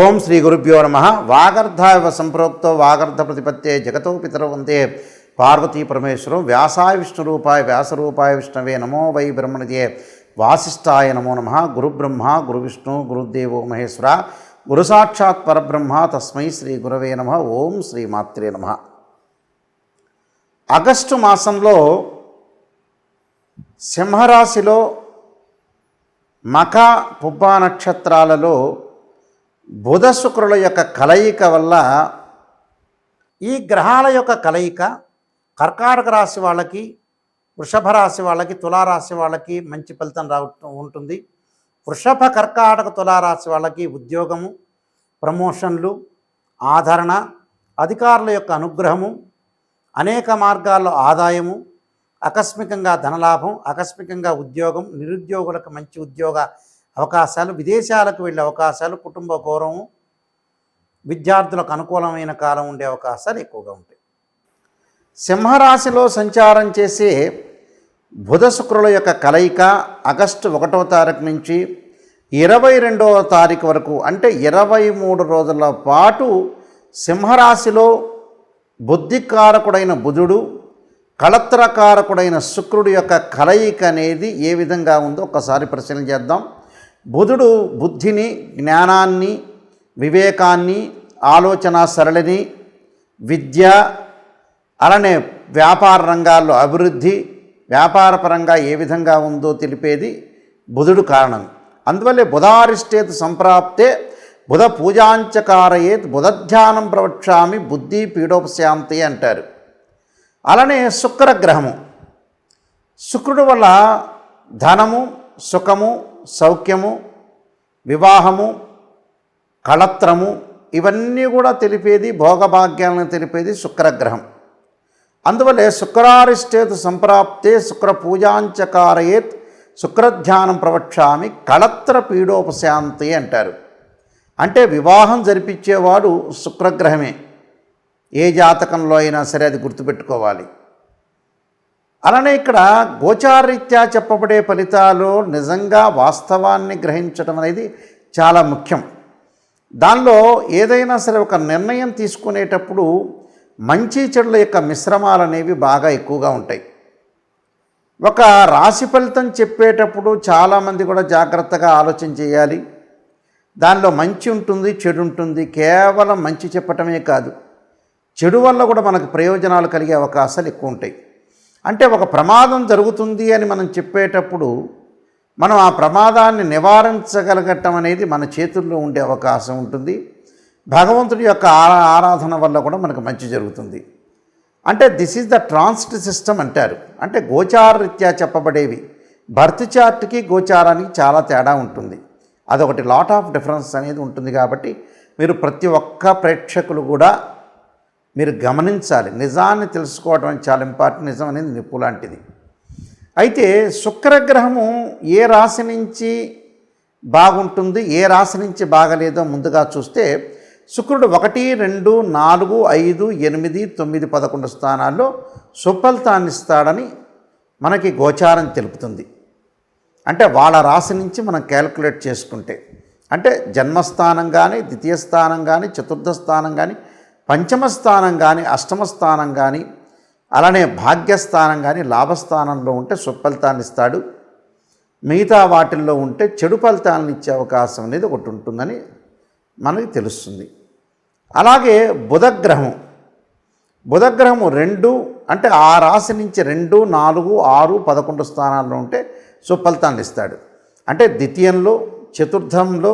ఓం శ్రీ గురుభ్యో నమ. వాగర్ధావ సంప్రోక్తో వాగర్ధ ప్రతిపత్తే జగతో పితరో వందే పార్వతీ పరమేశ్వరం వ్యాసాయ విష్ణు రూపాయ వ్యాసరూపాయ విష్ణవే నమో వై బ్రహ్మణిదే. వాసిష్టాయ నమో నమ. గురుబ్రహ్మ గురువిష్ణు గురుదేవో మహేశ్వర. గురు సాక్షాత్ పరబ్రహ్మ తస్మై శ్రీ గురవే నమ. ఓం శ్రీ మాత్రే నమ. ఆగస్టు మాసంలో సింహరాశిలో మఖ పుబ్బా నక్షత్రాలలో బుధ శుక్రుల యొక్క కలయిక వల్ల ఈ గ్రహాల యొక్క కలయిక కర్కాటక రాశి వాళ్ళకి వృషభ రాశి వాళ్ళకి తులారాశి వాళ్ళకి మంచి ఫలితం రా ఉంటుంది. వృషభ కర్కాటక తులారాశి వాళ్ళకి ఉద్యోగము ప్రమోషన్లు ఆదరణ అధికారుల యొక్క అనుగ్రహము అనేక మార్గాల్లో ఆదాయము ఆకస్మికంగా ధనలాభం ఆకస్మికంగా ఉద్యోగం నిరుద్యోగులకు మంచి ఉద్యోగ అవకాశాలు విదేశాలకు వెళ్ళే అవకాశాలు కుటుంబ గౌరవం విద్యార్థులకు అనుకూలమైన కాలం ఉండే అవకాశాలు ఎక్కువగా ఉంటాయి. సింహరాశిలో సంచారం చేసే బుధ శుక్రుల యొక్క కలయిక ఆగస్టు ఒకటో తారీఖు నుంచి ఇరవై రెండవ తారీఖు వరకు అంటే ఇరవై మూడు రోజుల పాటు సింహరాశిలో బుద్ధికారకుడైన బుధుడు కళత్రకారకుడైన శుక్రుడు యొక్క కలయిక అనేది ఏ విధంగా ఉందో ఒకసారి పరిశీలన చేద్దాం. బుధుడు బుద్ధిని జ్ఞానాన్ని వివేకాన్ని ఆలోచన సరళిని విద్య అలానే వ్యాపార రంగాల్లో అభివృద్ధి వ్యాపారపరంగా ఏ విధంగా ఉందో తెలిపేది బుధుడు కారణం. అందువల్లే బుధారిష్టేత్ సంప్రాప్తే బుధ పూజాంచకారయేత్ బుధధ్యానం ప్రవక్షామి బుద్ధి పీడోపశాంతి అంటారు. అలానే శుక్రగ్రహము. శుక్రుడు వల్ల ధనము సుఖము సౌఖ్యము వివాహము కళత్రము ఇవన్నీ కూడా తెలిపేది భోగభాగ్యాలను తెలిపేది శుక్రగ్రహం. అందువల్లే శుక్రారిష్టేత్ సంప్రాప్తే శుక్ర పూజాంచకారయేత్ శుక్రధ్యానం ప్రవక్షామి కళత్ర పీడోపశాంతి అంటారు. అంటే వివాహం జరిపించేవాడు శుక్రగ్రహమే. ఏ జాతకంలో అయినా సరే అది గుర్తుపెట్టుకోవాలి. అలానే ఇక్కడ గోచారీత్యా చెప్పబడే ఫలితాలు నిజంగా వాస్తవాన్ని గ్రహించడం అనేది చాలా ముఖ్యం. దానిలో ఏదైనా సరే ఒక నిర్ణయం తీసుకునేటప్పుడు మంచి చెడుల యొక్క మిశ్రమాలు అనేవి బాగా ఎక్కువగా ఉంటాయి. ఒక రాశి ఫలితం చెప్పేటప్పుడు చాలామంది కూడా జాగ్రత్తగా ఆలోచన చేయాలి. దానిలో మంచి ఉంటుంది చెడు ఉంటుంది కేవలం మంచి చెప్పటమే కాదు. చెడు వల్ల కూడా మనకు ప్రయోజనాలు కలిగే అవకాశాలు ఎక్కువ ఉంటాయి. అంటే ఒక ప్రమాదం జరుగుతుంది అని మనం చెప్పేటప్పుడు మనం ఆ ప్రమాదాన్ని నివారించగలగటం అనేది మన చేతుల్లో ఉండే అవకాశం ఉంటుంది. భగవంతుడి యొక్క ఆరా ఆరాధన వల్ల కూడా మనకు మంచి జరుగుతుంది. అంటే this is the transit system అంటారు. అంటే గోచారరీత్యా చెప్పబడేవి. బర్త్ చార్ట్కి గోచారానికి చాలా తేడా ఉంటుంది. అదొకటి లాట్ ఆఫ్ డిఫరెన్స్ అనేది ఉంటుంది కాబట్టి మీరు ప్రతి ఒక్క ప్రేక్షకులు కూడా మీరు గమనించాలి. నిజాన్ని తెలుసుకోవడం చాలా ఇంపార్టెంట్. నిజం అనేది నిప్పు లాంటిది. అయితే శుక్రగ్రహము ఏ రాశి నుంచి బాగుంటుంది ఏ రాశి నుంచి బాగలేదో ముందుగా చూస్తే శుక్రుడు ఒకటి రెండు నాలుగు ఐదు ఎనిమిది తొమ్మిది పదకొండు స్థానాల్లో సుఫలితాన్ని ఇస్తాడని మనకి గోచారం తెలుపుతుంది. అంటే వాళ్ళ రాశి నుంచి మనం క్యాలిక్యులేట్ చేసుకుంటే అంటే జన్మస్థానం కానీ ద్వితీయ స్థానం కానీ చతుర్థ స్థానం కానీ పంచమ స్థానం కానీ అష్టమ స్థానం కానీ అలానే భాగ్యస్థానం కానీ లాభస్థానంలో ఉంటే సుఫలితాన్ని ఇస్తాడు. మిగతా వాటిల్లో ఉంటే చెడు ఫలితాలను ఇచ్చే అవకాశం అనేది ఒకటి ఉంటుందని మనకి తెలుస్తుంది. అలాగే బుధగ్రహం. బుధగ్రహము రెండు అంటే ఆ రాశి నుంచి రెండు నాలుగు ఆరు పదకొండు స్థానాల్లో ఉంటే సుఫలితాన్ని ఇస్తాడు. అంటే ద్వితీయంలో చతుర్థంలో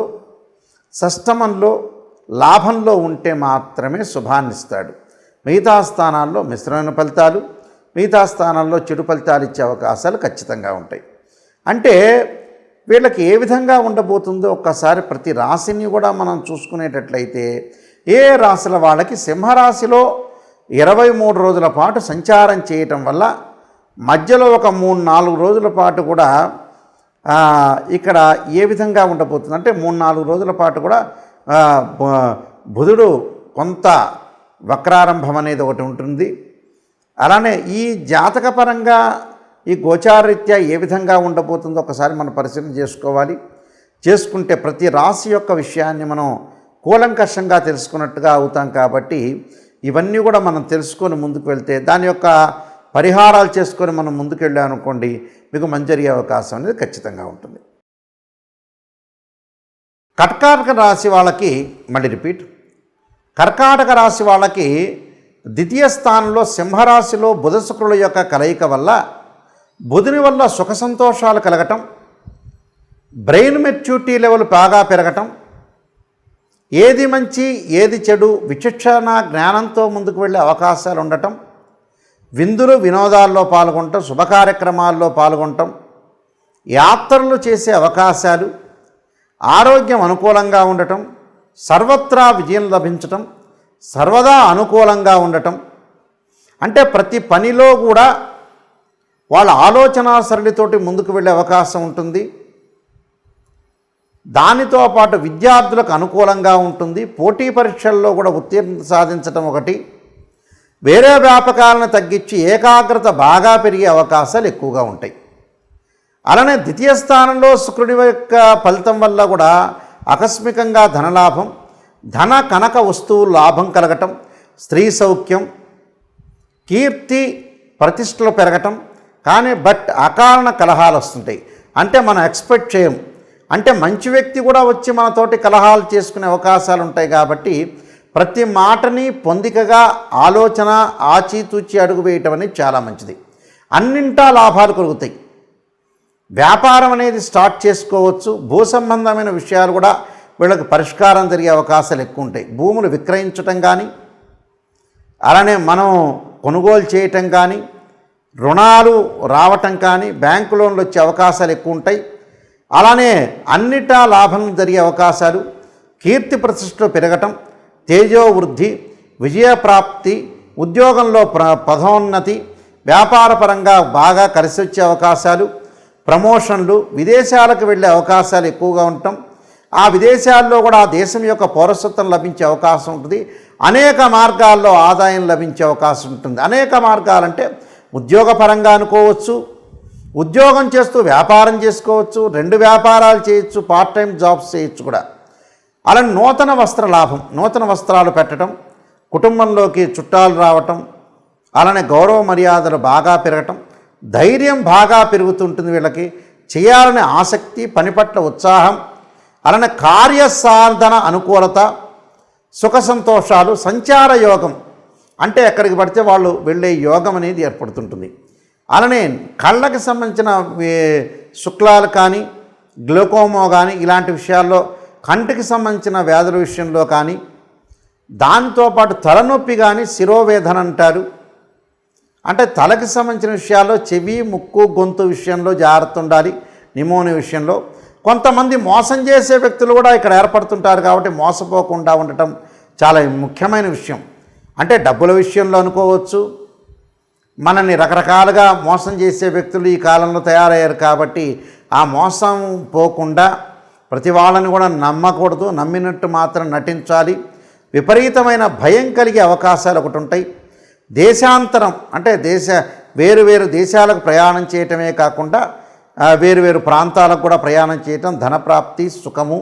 షష్టమంలో లాభంలో ఉంటే మాత్రమే శుభాన్నిస్తాడు మిగతా స్థానాల్లో మిశ్రమైన ఫలితాలు మిగతా స్థానాల్లో చెడు ఫలితాలు ఇచ్చే అవకాశాలు ఖచ్చితంగా ఉంటాయి. అంటే వీళ్ళకి ఏ విధంగా ఉండబోతుందో ఒక్కసారి ప్రతి రాశిని కూడా మనం చూసుకునేటట్లయితే ఏ రాశుల వాళ్ళకి సింహరాశిలో ఇరవై మూడు రోజుల పాటు సంచారం చేయటం వల్ల మధ్యలో ఒక మూడు నాలుగు రోజుల పాటు కూడా ఇక్కడ ఏ విధంగా ఉండబోతుంది అంటే మూడు నాలుగు రోజుల పాటు కూడా బుధుడు కొంత వక్రారంభం అనేది ఒకటి ఉంటుంది. అలానే ఈ జాతకపరంగా ఈ గోచారరీత్యా ఏ విధంగా ఉండబోతుందో ఒకసారి మనం పరిశీలన చేసుకోవాలి. చేసుకుంటే ప్రతి రాశి యొక్క విషయాన్ని మనం కూలంకషంగా తెలుసుకున్నట్టుగా అవుతాం కాబట్టి ఇవన్నీ కూడా మనం తెలుసుకొని ముందుకు వెళ్తే దాని యొక్క పరిహారాలు చేసుకొని మనం ముందుకు వెళ్ళామనుకోండి మీకు మంచి జరిగే అవకాశం అనేది ఖచ్చితంగా ఉంటుంది. కర్కాటక రాశి వాళ్ళకి మళ్ళీ రిపీట్ కర్కాటక రాశి వాళ్ళకి ద్వితీయ స్థానంలో సింహరాశిలో బుధ శుక్రుల యొక్క కలయిక వల్ల బుధుని వల్ల సుఖ సంతోషాలు కలగటం బ్రెయిన్ మెచ్యూరిటీ లెవెల్ బాగా పెరగటం ఏది మంచి ఏది చెడు విచక్షణ జ్ఞానంతో ముందుకు వెళ్ళే అవకాశాలు ఉండటం విందులు వినోదాల్లో పాల్గొనటం శుభ కార్యక్రమాల్లో పాల్గొనటం యాత్రలు చేసే అవకాశాలు ఆరోగ్యం అనుకూలంగా ఉండటం సర్వత్రా విజయం లభించటం సర్వదా అనుకూలంగా ఉండటం. అంటే ప్రతి పనిలో కూడా వాళ్ళ ఆలోచన సరళితోటి ముందుకు వెళ్ళే అవకాశం ఉంటుంది. దానితో పాటు విద్యార్థులకు అనుకూలంగా ఉంటుంది. పోటీ పరీక్షల్లో కూడా ఉత్తీర్ణత సాధించటం ఒకటి. వేరే వ్యాపకాలను తగ్గించి ఏకాగ్రత బాగా పెరిగే అవకాశాలు ఎక్కువగా ఉంటాయి. అలానే ద్వితీయ స్థానంలో శుక్రుడి యొక్క ఫలితం వల్ల కూడా ఆకస్మికంగా ధనలాభం ధన కనక వస్తువు లాభం కలగటం స్త్రీ సౌఖ్యం కీర్తి ప్రతిష్టలు పెరగటం కానీ బట్ అకారణ కలహాలు వస్తుంటాయి. అంటే మనం ఎక్స్పెక్ట్ చేయం అంటే మంచి వ్యక్తి కూడా వచ్చి మనతోటి కలహాలు చేసుకునే అవకాశాలు ఉంటాయి కాబట్టి ప్రతి మాటని పొందికగా ఆలోచన ఆచితూచి అడుగు వేయటం అనేది చాలా మంచిది. అన్నింటా లాభాలు కలుగుతాయి. వ్యాపారం అనేది స్టార్ట్ చేసుకోవచ్చు. భూ సంబంధమైన విషయాలు కూడా వీళ్ళకి పరిష్కారం జరిగే అవకాశాలు ఎక్కువ ఉంటాయి. భూములు విక్రయించటం కానీ అలానే మనం కొనుగోలు చేయటం కానీ రుణాలు రావటం కానీ బ్యాంకు లోన్లు వచ్చే అవకాశాలు ఎక్కువ ఉంటాయి. అలానే అన్నిటా లాభం జరిగే అవకాశాలు కీర్తి ప్రతిష్టలు పెరగటం తేజో వృద్ధి విజయప్రాప్తి ఉద్యోగంలో ప్ర పదోన్నతి వ్యాపారపరంగా బాగా కలిసి వచ్చే అవకాశాలు ప్రమోషన్లు విదేశాలకు వెళ్ళే అవకాశాలు ఎక్కువగా ఉండటం ఆ విదేశాల్లో కూడా ఆ దేశం యొక్క పౌరసత్వం లభించే అవకాశం ఉంటుంది. అనేక మార్గాల్లో ఆదాయం లభించే అవకాశం ఉంటుంది. అనేక మార్గాలంటే ఉద్యోగపరంగా అనుకోవచ్చు ఉద్యోగం చేస్తూ వ్యాపారం చేసుకోవచ్చు రెండు వ్యాపారాలు చేయొచ్చు పార్ట్ టైం జాబ్స్ చేయొచ్చు కూడా. అలా నూతన వస్త్ర లాభం నూతన వస్త్రాలు పెట్టడం కుటుంబంలోకి చుట్టాలు రావటం అలానే గౌరవ మర్యాదలు బాగా పెరగటం ధైర్యం బాగా పెరుగుతుంటుంది వీళ్ళకి. చేయాలనే ఆసక్తి పని పట్ల ఉత్సాహం అలానే కార్యసాధన అనుకూలత సుఖ సంతోషాలు సంచార యోగం. అంటే ఎక్కడికి పడితే వాళ్ళు వెళ్ళే యోగం అనేది ఏర్పడుతుంటుంది. అలానే కళ్ళకి సంబంధించిన వే- శుక్లాలు కానీ గ్లోకోమో కానీ ఇలాంటి విషయాల్లో కంటికి సంబంధించిన వ్యాధుల విషయంలో కానీ దాంతోపాటు తలనొప్పి కానీ శిరోవేదన అంటారు. అంటే తలకి సంబంధించిన విషయాల్లో చెవి ముక్కు గొంతు విషయంలో జాగ్రత్త ఉండాలి నిమోని విషయంలో. కొంతమంది మోసం చేసే వ్యక్తులు కూడా ఇక్కడ ఏర్పడుతుంటారు కాబట్టి మోసపోకుండా ఉండటం చాలా ముఖ్యమైన విషయం. అంటే డబ్బుల విషయంలో అనుకోవచ్చు. మనల్ని రకరకాలుగా మోసం చేసే వ్యక్తులు ఈ కాలంలో తయారయ్యారు కాబట్టి ఆ మోసం పోకుండా ప్రతి వాళ్ళని కూడా నమ్మకూడదు. నమ్మినట్టు మాత్రం నటించాలి. విపరీతమైన భయం కలిగే అవకాశాలు ఒకటి ఉంటాయి. దేశాంతరం అంటే దేశ వేరు వేరు దేశాలకు ప్రయాణం చేయటమే కాకుండా వేరు వేరు ప్రాంతాలకు కూడా ప్రయాణం చేయటం ధనప్రాప్తి సుఖము.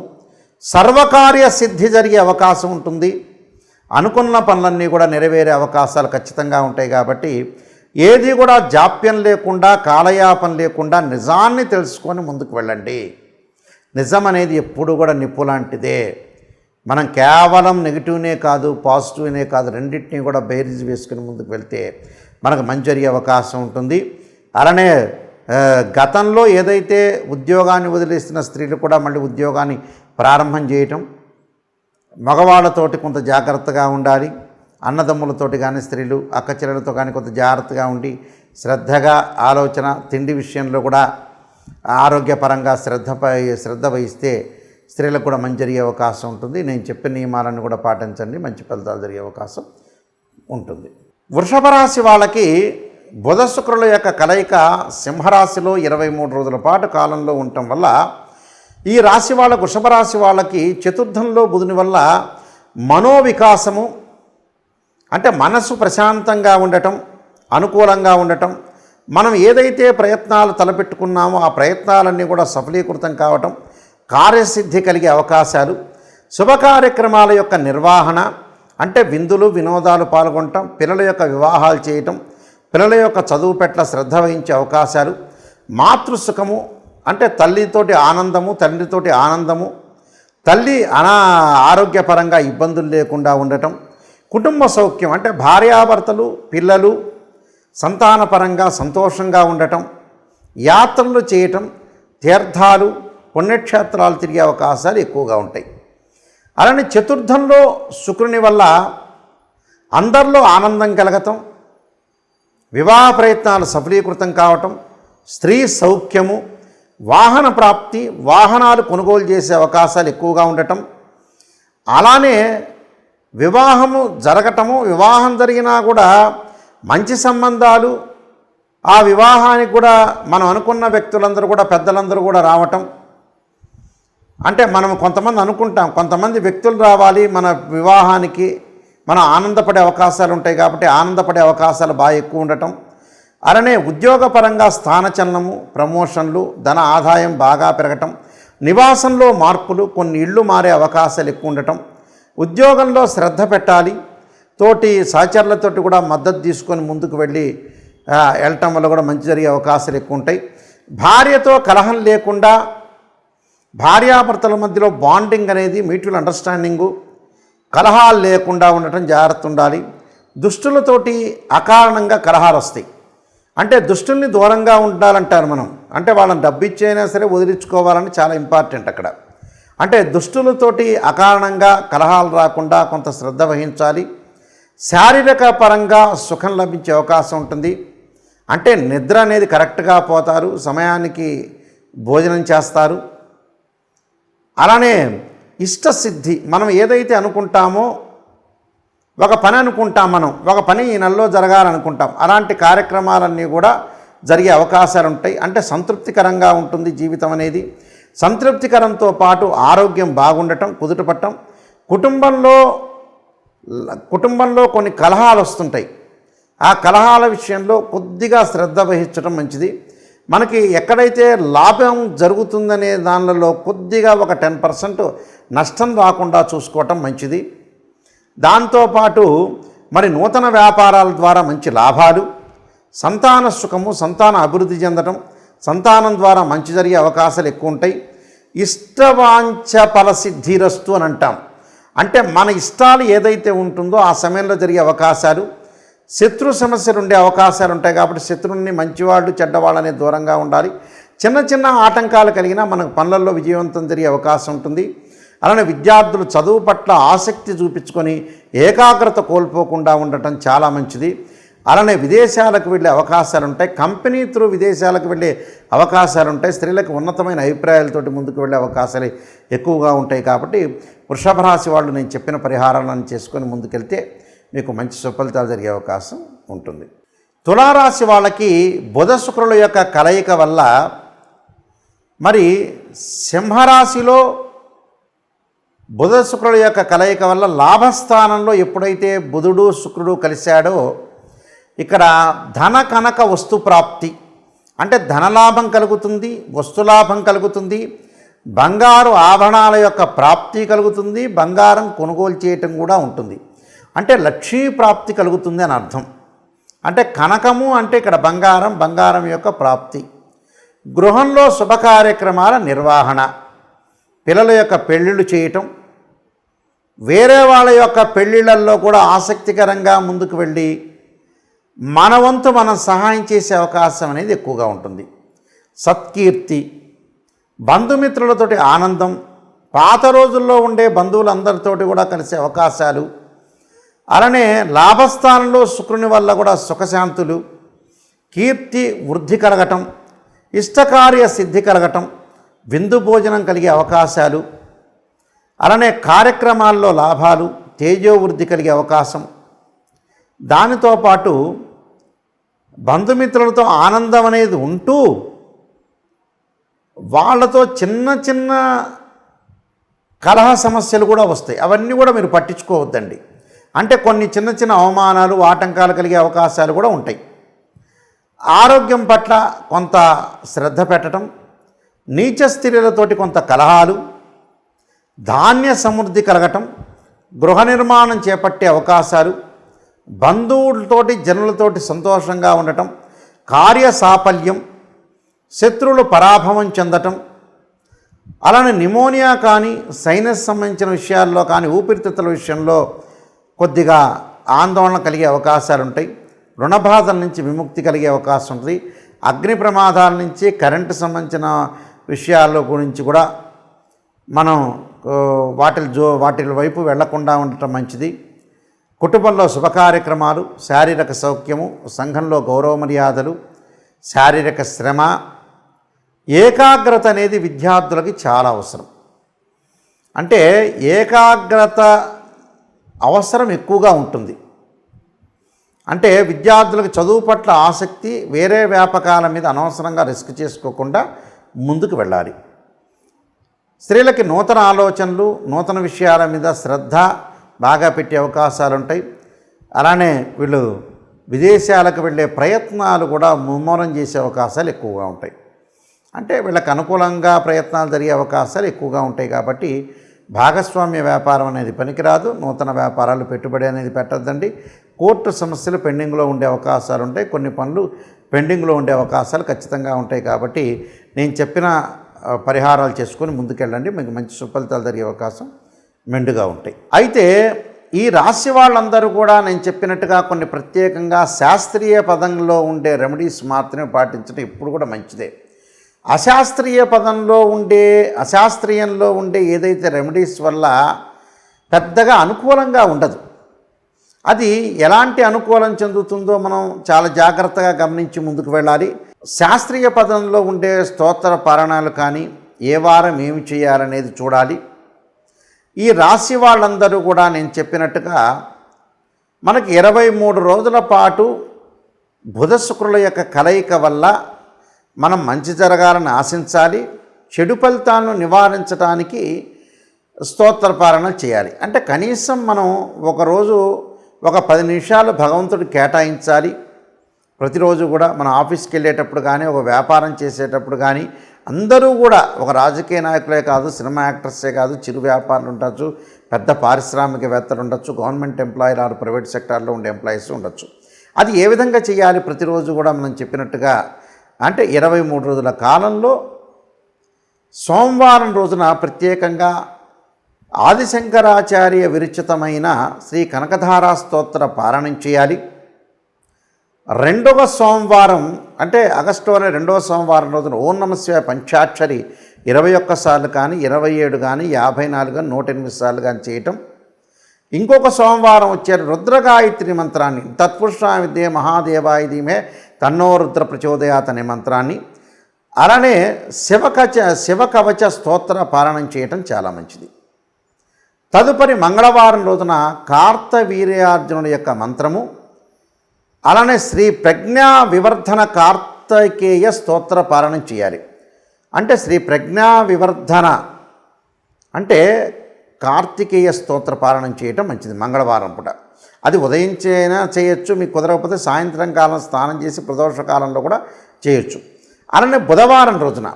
సర్వకార్య సిద్ధి జరిగే అవకాశం ఉంటుంది. అనుకున్న పనులన్నీ కూడా నెరవేరే అవకాశాలు ఖచ్చితంగా ఉంటాయి కాబట్టి ఏది కూడా జాప్యం లేకుండా కాలయాపం లేకుండా నిజాన్ని తెలుసుకొని ముందుకు వెళ్ళండి. నిజం అనేది ఎప్పుడు కూడా నిప్పు లాంటిదే. మనం కేవలం నెగిటివ్నే కాదు పాజిటివ్నే కాదు రెండింటినీ కూడా బేరీజ్ వేసుకుని ముందుకు వెళ్తే మనకు మంచి జరిగే అవకాశం ఉంటుంది. అలానే గతంలో ఏదైతే ఉద్యోగాన్ని వదిలేస్తున్న స్త్రీలు కూడా మళ్ళీ ఉద్యోగాన్ని ప్రారంభం చేయటం మగవాళ్ళతోటి కొంత జాగ్రత్తగా ఉండాలి అన్నదమ్ములతోటి కానీ స్త్రీలు అక్కచెల్లెలతో కానీ కొంత జాగ్రత్తగా ఉండి శ్రద్ధగా ఆలోచన తిండి విషయంలో కూడా ఆరోగ్యపరంగా శ్రద్ధ శ్రద్ధ వహిస్తే స్త్రీలకు కూడా మంచి జరిగే అవకాశం ఉంటుంది. నేను చెప్పిన నియమాలను కూడా పాటించండి. మంచి ఫలితాలు జరిగే అవకాశం ఉంటుంది. వృషభ రాశి వాళ్ళకి బుధ శుక్రుల యొక్క కలయిక సింహరాశిలో ఇరవై మూడు రోజుల పాటు కాలంలో ఉండటం వల్ల ఈ రాశి వాళ్ళ వృషభ రాశి వాళ్ళకి చతుర్థంలో బుధుని వల్ల మనోవికాసము అంటే మనసు ప్రశాంతంగా ఉండటం అనుకూలంగా ఉండటం మనం ఏదైతే ప్రయత్నాలు తలపెట్టుకున్నామో ఆ ప్రయత్నాలన్నీ కూడా సఫలీకృతం కావటం కార్యసిద్ధి కలిగే అవకాశాలు శుభ కార్యక్రమాల యొక్క నిర్వహణ అంటే విందులు వినోదాలు పాల్గొనటం పిల్లల యొక్క వివాహాలు చేయటం పిల్లల యొక్క చదువు పట్ల శ్రద్ధ వహించే అవకాశాలు మాతృసుఖము అంటే తల్లితోటి ఆనందము తండ్రితోటి ఆనందము తల్లి అనా ఆరోగ్యపరంగా ఇబ్బందులు లేకుండా ఉండటం కుటుంబ సౌఖ్యం అంటే భార్యాభర్తలు పిల్లలు సంతానపరంగా సంతోషంగా ఉండటం యాత్రలు చేయటం తీర్థాలు పుణ్యక్షేత్రాలు తిరిగే అవకాశాలు ఎక్కువగా ఉంటాయి. అలానే చతుర్థంలో శుక్రుని వల్ల అందరిలో ఆనందం కలగటం వివాహ ప్రయత్నాలు సఫలీకృతం కావటం స్త్రీ సౌఖ్యము వాహన ప్రాప్తి వాహనాలు కొనుగోలు చేసే అవకాశాలు ఎక్కువగా ఉండటం అలానే వివాహము జరగటము వివాహం జరిగినా కూడా మంచి సంబంధాలు ఆ వివాహానికి కూడా మనం అనుకున్న వ్యక్తులందరూ కూడా పెద్దలందరూ కూడా రావటం అంటే మనం కొంతమంది అనుకుంటాం కొంతమంది వ్యక్తులు రావాలి మన వివాహానికి. మనం ఆనందపడే అవకాశాలు ఉంటాయి కాబట్టి ఆనందపడే అవకాశాలు బాగా ఎక్కువ ఉండటం. అలానే ఉద్యోగపరంగా స్థానచలనము ప్రమోషన్లు ధన ఆదాయం బాగా పెరగటం. నివాసంలో మార్పులు కొన్ని ఇళ్ళు మారే అవకాశాలు ఎక్కువ ఉండటం. ఉద్యోగంలో శ్రద్ధ పెట్టాలి. తోటి సహచరులతోటి కూడా మద్దతు తీసుకొని ముందుకు వెళ్ళి వెళ్ళటం వల్ల కూడా మంచి జరిగే అవకాశాలు ఎక్కువ ఉంటాయి. భార్యతో కలహం లేకుండా భార్యాభర్తల మధ్యలో బాండింగ్ అనేది మ్యూచువల్ అండర్స్టాండింగు కలహాలు లేకుండా ఉండటం జాగ్రత్త ఉండాలి. దుష్టులతోటి అకారణంగా కలహాలు వస్తాయి. అంటే దుష్టుల్ని దూరంగా ఉండాలంటారు మనం. అంటే వాళ్ళని డబ్బు ఇచ్చైనా సరే వదిలించుకోవాలని చాలా ఇంపార్టెంట్ అక్కడ. అంటే దుష్టులతోటి అకారణంగా కలహాలు రాకుండా కొంత శ్రద్ధ వహించాలి. శారీరక పరంగా సుఖం లభించే అవకాశం ఉంటుంది. అంటే నిద్ర అనేది కరెక్ట్గా పోతారు. సమయానికి భోజనం చేస్తారు. అలానే ఇష్టసిద్ధి. మనం ఏదైతే అనుకుంటామో ఒక పని అనుకుంటాం మనం ఒక పని ఈ నెలలో జరగాలనుకుంటాం అలాంటి కార్యక్రమాలన్నీ కూడా జరిగే అవకాశాలు ఉంటాయి. అంటే సంతృప్తికరంగా ఉంటుంది జీవితం అనేది. సంతృప్తికరంతో పాటు ఆరోగ్యం బాగుండటం కుదుటపట్టం. కుటుంబంలో కుటుంబంలో కొన్ని కలహాలు వస్తుంటాయి. ఆ కలహాల విషయంలో కొద్దిగా శ్రద్ధ వహించడం మంచిది. మనకి ఎక్కడైతే లాభం జరుగుతుందనే దానిలో కొద్దిగా ఒక టెన్ పర్సెంట్ నష్టం రాకుండా చూసుకోవటం మంచిది. దాంతోపాటు మరి నూతన వ్యాపారాల ద్వారా మంచి లాభాలు సంతాన సుఖము సంతాన అభివృద్ధి చెందడం సంతానం ద్వారా మంచి జరిగే అవకాశాలు ఎక్కువ ఉంటాయి. ఇష్టవాంఛ ఫలసిద్ధిరస్తు అని అంటాం. అంటే మన ఇష్టాలు ఏదైతే ఉంటుందో ఆ సమయంలో జరిగే అవకాశాలు శత్రు సమస్యలు ఉండే అవకాశాలు ఉంటాయి కాబట్టి శత్రువుని మంచివాళ్ళు చెడ్డవాళ్ళు దూరంగా ఉండాలి. చిన్న చిన్న ఆటంకాలు కలిగినా మనకు పనులలో విజయవంతం జరిగే అవకాశం ఉంటుంది. అలానే విద్యార్థులు చదువు పట్ల ఆసక్తి చూపించుకొని ఏకాగ్రత కోల్పోకుండా ఉండటం చాలా మంచిది. అలానే విదేశాలకు వెళ్ళే అవకాశాలు ఉంటాయి. కంపెనీ త్రూ విదేశాలకు వెళ్ళే అవకాశాలు ఉంటాయి. స్త్రీలకు ఉన్నతమైన అభిప్రాయాలతోటి ముందుకు వెళ్ళే అవకాశాలు ఎక్కువగా ఉంటాయి కాబట్టి వృషభ రాశి వాళ్ళు నేను చెప్పిన పరిహారాలను చేసుకొని ముందుకెళ్తే మీకు మంచి సుఫలితాలు జరిగే అవకాశం ఉంటుంది. తులారాశి వాళ్ళకి బుధ శుక్రుల యొక్క కలయిక వల్ల మరి సింహరాశిలో బుధ శుక్రుల యొక్క కలయిక వల్ల లాభస్థానంలో ఎప్పుడైతే బుధుడు శుక్రుడు కలిశాడో ఇక్కడ ధన కనక వస్తు ప్రాప్తి. అంటే ధనలాభం కలుగుతుంది వస్తులాభం కలుగుతుంది బంగారు ఆభరణాల యొక్క ప్రాప్తి కలుగుతుంది బంగారం కొనుగోలు చేయటం కూడా ఉంటుంది. అంటే లక్ష్మీప్రాప్తి కలుగుతుంది అని అర్థం. అంటే కనకము అంటే ఇక్కడ బంగారం బంగారం యొక్క ప్రాప్తి. గృహంలో శుభ కార్యక్రమాల నిర్వహణ. పిల్లల యొక్క పెళ్ళిళ్ళు చేయటం. వేరే వాళ్ళ యొక్క పెళ్ళిళ్ళల్లో కూడా ఆసక్తికరంగా ముందుకు వెళ్ళి మన వంతు మనం సహాయం చేసే అవకాశం అనేది ఎక్కువగా ఉంటుంది. సత్కీర్తి బంధుమిత్రులతోటి ఆనందం పాత రోజుల్లో ఉండే బంధువులందరితోటి కూడా కలిసే అవకాశాలు అలానే లాభస్థానంలో శుక్రుని వల్ల కూడా సుఖశాంతులు కీర్తి వృద్ధి కలగటం ఇష్టకార్య సిద్ధి కలగటం విందు భోజనం కలిగే అవకాశాలు అలానే కార్యక్రమాల్లో లాభాలు తేజోవృద్ధి కలిగే అవకాశం. దానితో పాటు బంధుమిత్రులతో ఆనందం అనేది ఉంటూ వాళ్ళతో చిన్న చిన్న కలహ సమస్యలు కూడా వస్తాయి. అవన్నీ కూడా మీరు పట్టించుకోవద్దండి. అంటే కొన్ని చిన్న చిన్న అవమానాలు ఆటంకాలు కలిగే అవకాశాలు కూడా ఉంటాయి. ఆరోగ్యం పట్ల కొంత శ్రద్ధ పెట్టడం నీచ స్త్రీలతోటి కొంత కలహాలు ధాన్య సమృద్ధి కలగటం గృహ నిర్మాణం చేపట్టే అవకాశాలు బంధువులతోటి జనులతోటి సంతోషంగా ఉండటం కార్య సాఫల్యం శత్రువులు పరాభవం చెందటం అలానే నిమోనియా కానీ సైనస్ సంబంధించిన విషయాల్లో కానీ ఊపిరితిత్తుల విషయంలో కొద్దిగా ఆందోళన కలిగే అవకాశాలు ఉంటాయి రుణబాధల నుంచి విముక్తి కలిగే అవకాశం ఉంటుంది అగ్ని ప్రమాదాల నుంచి కరెంటు సంబంధించిన విషయాల గురించి కూడా మనం వాటి జో వాటి వైపు వెళ్ళకుండా ఉండటం మంచిది. కుటుంబంలో శుభ కార్యక్రమాలు శారీరక సౌఖ్యము సంఘంలో గౌరవ మర్యాదలు శారీరక శ్రమ ఏకాగ్రత అనేది విద్యార్థులకి చాలా అవసరం. అంటే ఏకాగ్రత అవసరం ఎక్కువగా ఉంటుంది. అంటే విద్యార్థులకు చదువు పట్ల ఆసక్తి వేరే వ్యాపకాల మీద అనవసరంగా రిస్క్ చేసుకోకుండా ముందుకు వెళ్ళాలి. స్త్రీలకి నూతన ఆలోచనలు నూతన విషయాల మీద శ్రద్ధ బాగా పెట్టే అవకాశాలు ఉంటాయి అలానే వీళ్ళు విదేశాలకు వెళ్ళే ప్రయత్నాలు కూడా ముమ్మరం చేసే అవకాశాలు ఎక్కువగా ఉంటాయి. అంటే వీళ్ళకి అనుకూలంగా ప్రయత్నాలు జరిగే అవకాశాలు ఎక్కువగా ఉంటాయి కాబట్టి భాగస్వామ్య వ్యాపారం అనేది పనికిరాదు నూతన వ్యాపారాలు పెట్టుబడి అనేది పెట్టద్దండి. కోర్టు సమస్యలు పెండింగ్లో ఉండే అవకాశాలు ఉంటాయి కొన్ని పనులు పెండింగ్లో ఉండే అవకాశాలు ఖచ్చితంగా ఉంటాయి కాబట్టి నేను చెప్పిన పరిహారాలు చేసుకొని ముందుకెళ్ళండి మీకు మంచి సుఫలితాలు జరిగే అవకాశం మెండుగా ఉంటాయి. అయితే ఈ రాశి వాళ్ళందరూ కూడా నేను చెప్పినట్టుగా కొన్ని ప్రత్యేకంగా శాస్త్రీయ పదంలో ఉండే రెమెడీస్ మాత్రమే పాటించడం ఎప్పుడు కూడా మంచిదే. అశాస్త్రీయ పదంలో ఉండే అశాస్త్రీయంలో ఉండే ఏదైతే రెమెడీస్ వల్ల పెద్దగా అనుకూలంగా ఉండదు. అది ఎలాంటి అనుకూలం చెందుతుందో మనం చాలా జాగ్రత్తగా గమనించి ముందుకు వెళ్ళాలి. శాస్త్రీయ పదంలో ఉండే స్తోత్ర పారణాలు కానీ ఏ వారం ఏమి చేయాలనేది చూడాలి. ఈ రాశి వాళ్ళందరూ కూడా నేను చెప్పినట్టుగా మనకి ఇరవై మూడు రోజుల పాటు బుధ శుక్రుల యొక్క కలయిక వల్ల మనం మంచి జరగాలని ఆశించాలి చెడు ఫలితాలను నివారించడానికి స్తోత్ర పాలన చేయాలి. అంటే కనీసం మనం ఒకరోజు ఒక పది నిమిషాలు భగవంతుడు కేటాయించాలి. ప్రతిరోజు కూడా మన ఆఫీస్కి వెళ్ళేటప్పుడు కానీ ఒక వ్యాపారం చేసేటప్పుడు కానీ అందరూ కూడా ఒక రాజకీయ నాయకులే కాదు సినిమా యాక్టర్సే కాదు చిరు వ్యాపారులు ఉండొచ్చు పెద్ద పారిశ్రామికవేత్తలు ఉండొచ్చు గవర్నమెంట్ ఎంప్లాయీలు ఆరు ప్రైవేట్ సెక్టార్లో ఉండే ఎంప్లాయీస్ ఉండొచ్చు. అది ఏ విధంగా చేయాలి ప్రతిరోజు కూడా మనం చెప్పినట్టుగా అంటే ఇరవై మూడు రోజుల కాలంలో సోమవారం రోజున ప్రత్యేకంగా ఆదిశంకరాచార్య విరచితమైన శ్రీ కనకధారా స్తోత్ర పారాయణం చేయాలి. రెండవ సోమవారం అంటే ఆగస్టులోనే రెండవ సోమవారం రోజున ఓం నమశివాయ పంచాక్షరి ఇరవై ఒక్కసార్లు కానీ ఇరవై ఏడు కానీ యాభై నాలుగు కానీ నూట ఎనిమిది సార్లు కానీ చేయటం. ఇంకొక సోమవారం వచ్చే రుద్రగాయత్రి మంత్రాన్ని తత్పురుషాయ విద్యే తన్నోరుద్ర తన్నో రుద్ర ప్రచోదయాత్ అనే మంత్రాన్ని. అలానే శివకచ శివకవచ స్తోత్ర పారాయణం చేయటం చాలా మంచిది. తదుపరి మంగళవారం రోజున కార్తవీర్యార్జునుడి యొక్క మంత్రము. అలానే శ్రీ ప్రజ్ఞా వివర్ధన కార్తకేయ స్తోత్ర పారాయణం చేయాలి. అంటే శ్రీ ప్రజ్ఞా వివర్ధన అంటే కార్తికేయ స్తోత్ర పారాయణం చేయటం మంచిది మంగళవారం పూట. అది ఉదయించేనా చేయొచ్చు మీకు కుదరకపోతే సాయంత్రం కాలం స్నానం చేసి ప్రదోష కాలంలో కూడా చేయొచ్చు. అలానే బుధవారం రోజున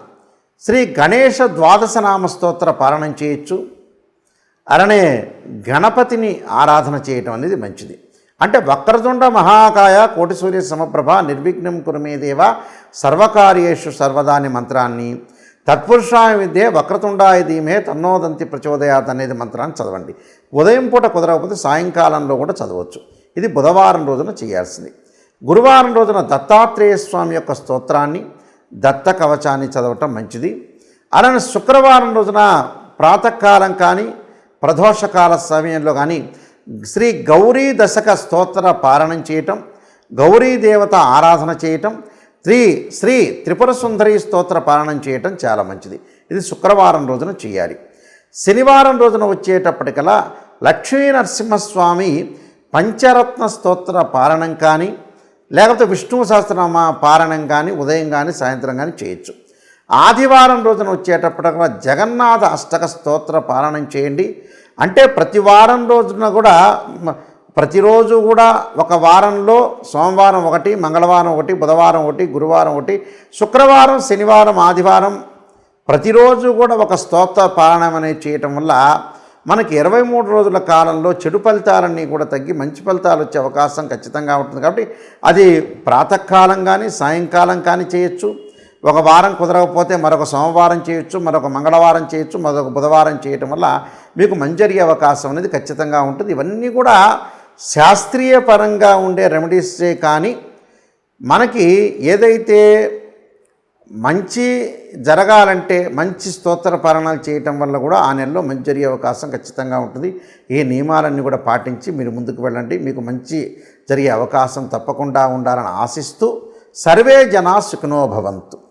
శ్రీ గణేష ద్వాదశ నామ స్తోత్ర పారాయణం చేయొచ్చు. అలానే గణపతిని ఆరాధన చేయటం అనేది మంచిది. అంటే వక్రతుండ మహాకాయ కోటి సూర్య సమప్రభ నిర్విఘ్నం కురుమేదేవ సర్వకార్యేషు సర్వదాని మంత్రాన్ని తత్పురుషాయ విద్యే వక్రతుండాయ ధీమే తన్నోదంతి ప్రచోదయాత్ అనేది మంత్రాన్ని చదవండి. ఉదయం పూట కుదరకపోతే సాయంకాలంలో కూడా చదవచ్చు. ఇది బుధవారం రోజున చేయాల్సింది. గురువారం రోజున దత్తాత్రేయ స్వామి యొక్క స్తోత్రాన్ని దత్త కవచాన్ని చదవటం మంచిది. అలానే శుక్రవారం రోజున ప్రాతకాలం కానీ ప్రదోషకాల సమయంలో కానీ శ్రీ గౌరీ దశక స్తోత్ర పారణం చేయటం గౌరీ దేవత ఆరాధన చేయటం శ్రీ శ్రీ త్రిపుర సుందరి స్తోత్ర పారణం చేయటం చాలా మంచిది. ఇది శుక్రవారం రోజున చేయాలి. శనివారం రోజున వచ్చేటప్పటికల్లా లక్ష్మీ నరసింహస్వామి పంచరత్న స్తోత్ర పారణం కానీ లేకపోతే విష్ణు సహస్రనామ పారణం కానీ ఉదయం కానీ సాయంత్రం కానీ చేయొచ్చు. ఆదివారం రోజున వచ్చేటప్పటికల్లా జగన్నాథ అష్టక స్తోత్ర పారాయణం చేయండి. అంటే ప్రతి వారం రోజున కూడా ప్రతిరోజు కూడా ఒక వారంలో సోమవారం ఒకటి మంగళవారం ఒకటి బుధవారం ఒకటి గురువారం ఒకటి శుక్రవారం శనివారం ఆదివారం ప్రతిరోజు కూడా ఒక స్తోత్ర పారాయణం అనేది చేయటం వల్ల మనకి ఇరవై మూడు రోజుల కాలంలో చెడు ఫలితాలన్నీ కూడా తగ్గి మంచి ఫలితాలు వచ్చే అవకాశం ఖచ్చితంగా ఉంటుంది. కాబట్టి అది ప్రాతకాలం కానీ సాయంకాలం కానీ చేయొచ్చు. ఒక వారం కుదరకపోతే మరొక సోమవారం చేయొచ్చు మరొక మంగళవారం చేయొచ్చు మరొక బుధవారం చేయటం వల్ల మీకు మంజరిగే అవకాశం అనేది ఖచ్చితంగా ఉంటుంది. ఇవన్నీ కూడా శాస్త్రీయ పరంగా ఉండే రెమెడీసే కానీ మనకి ఏదైతే మంచి జరగాలంటే మంచి స్తోత్ర పాలనాలు చేయటం వల్ల కూడా ఆ నెలలో మంచి జరిగే అవకాశం ఖచ్చితంగా ఉంటుంది. ఈ నియమాలన్నీ కూడా పాటించి మీరు ముందుకు వెళ్ళండి. మీకు మంచి జరిగే అవకాశం తప్పకుండా ఉండాలని ఆశిస్తూ సర్వే జనా సుఖనోభవంతు